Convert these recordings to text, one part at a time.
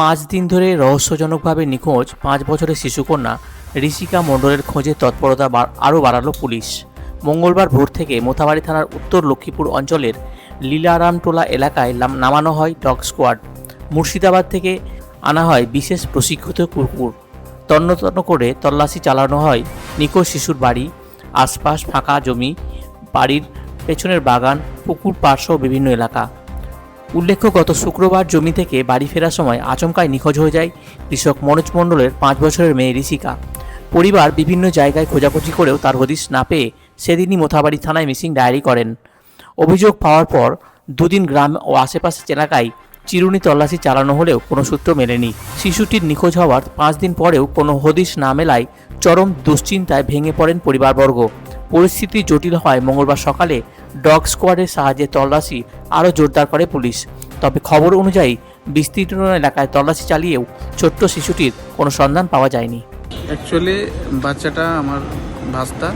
পাঁচ দিন ধরে রহস্যজনকভাবে নিখোঁজ পাঁচ বছরের শিশুকন্যা ঋষিকা মণ্ডলের খোঁজে তৎপরতা আরও বাড়ালো পুলিশ। মঙ্গলবার ভোর থেকে মোথাবাড়ি থানার উত্তর লক্ষ্মীপুর অঞ্চলের লীলারামটোলা এলাকায় নামানো হয় ডগ স্কোয়াড। মুর্শিদাবাদ থেকে আনা হয় বিশেষ প্রশিক্ষিত কুকুর। তন্ন তন্ন করে তল্লাশি চালানো হয় নিখোঁজ শিশুর বাড়ি, আশপাশ ফাঁকা জমি, বাড়ির পেছনের বাগান, পুকুর পার্শ্ব বিভিন্ন এলাকা। উল্লেখ্য, গত শুক্রবার জমি থেকে বাড়ি ফেরার সময় আচমকায় নিখোঁজ হয়ে যায় কৃষক মনোজ মণ্ডলের পাঁচ বছরের মেয়ে ঋষিকা। পরিবার বিভিন্ন জায়গায় খোঁজাখুঁজি করেও তার হদিশ না পেয়ে সেদিনই মোথাবাড়ি থানায় মিসিং ডায়েরি করেন। অভিযোগ পাওয়ার পর দুদিন গ্রাম ও আশেপাশের এলাকায় চিরুনি তল্লাশি চালানো হলেও কোনো সূত্র মেলেনি। শিশুটির নিখোঁজ হওয়ার পাঁচ দিন পরেও কোনো হদিশ না মেলায় চরম দুশ্চিন্তায় ভেঙে পড়েন পরিবারবর্গ। পরিস্থিতি জটিল হয় মঙ্গলবার সকালে ডগ স্কোয়াডের সাহায্যে তল্লাশি আরও জোরদার করে পুলিশ। তবে খবর অনুযায়ী বিস্তীর্ণ এলাকায় তল্লাশি চালিয়েও ছোট্ট শিশুটির কোনো সন্ধান পাওয়া যায়নি। অ্যাকচুয়ালি বাচ্চাটা আমার ভাস্তা।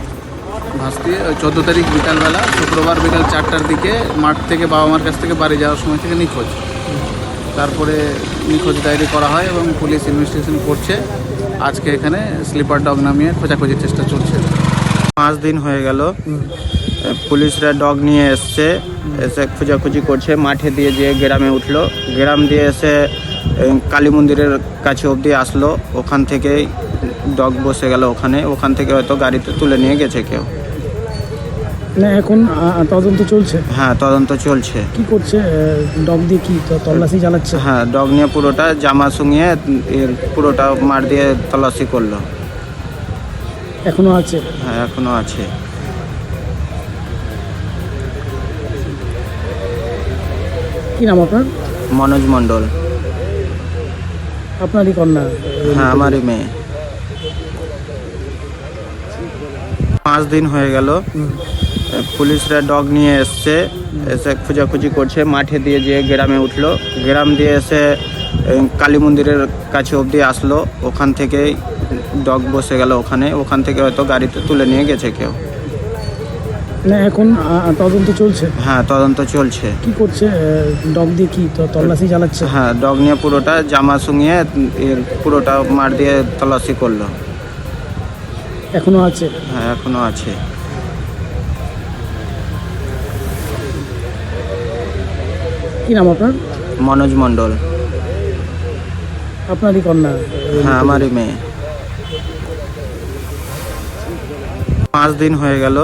ভাস্তি চোদ্দ তারিখ বিকালবেলা, শুক্রবার বিকাল চারটার দিকে মাঠ থেকে বাবা মার কাছ থেকে বাড়ি যাওয়ার সময় থেকে নিখোঁজ। তারপরে নিখোঁজ ডায়েরি করা হয় এবং পুলিশ ইনভেস্টিগেশন করছে। আজকে এখানে স্লিপার ডগ নামিয়ে খোঁজাখুঁজির চেষ্টা চলছে। পাঁচ দিন হয়ে গেল। পুলিশরা ডগ নিয়ে এসছে এসে খোঁজাখুঁজি করছে মাঠে দিয়ে যেয়ে গ্রামে উঠল। গ্রাম দিয়ে এসে কালী মন্দিরের কাছে অবধি আসলো। ওখান থেকেই ডগ বসে গেল ওখানে। ওখান থেকে হয়তো গাড়িতে তুলে নিয়ে গেছে কেউ। না এখন তদন্ত চলছে? হ্যাঁ তদন্ত চলছে। কি করছে? ডগ দিয়ে কি তল্লাশি চালাচ্ছে? হ্যাঁ ডগ নিয়ে পুরোটা জামা শুঙিয়ে পুরোটা মার দিয়ে তল্লাশি করল। এখনও আছে? হ্যাঁ এখনও আছে। কি নাম আপনার? মনোজ মণ্ডল। আপনারই কন্যা? হ্যাঁ আমারই মেয়ে। পাঁচ দিন হয়ে গেল। পুলিশরা ডগ নিয়ে এসছে এসে খোঁজাখুঁজি করছে মাঠে দিয়ে যেয়ে গ্রামে উঠল। গ্রাম দিয়ে এসে কালী মন্দিরের কাছে অবধি আসলো। ওখান থেকেই ডগ বসে গেল ওখানে ওখান থেকে হয়তো গাড়িতে তুলে নিয়ে গেছে কেউ। না এখন তদন্ত চলছে? হ্যাঁ তদন্ত চলছে। কি করছে ডগ দিয়ে কি তল্লাশি চালাচ্ছে? হ্যাঁ ডগ নিয়ে পুরোটা জামা শুঙিয়ে এর পুরোটা মার দিয়ে তল্লাশি করল। এখনও আছে? হ্যাঁ এখনও আছে। কি নাম আপনার? মনোজ মণ্ডল। আপনারই কন্যা? হ্যাঁ আমারই মেয়ে। পাঁচ দিন হয়ে গেল।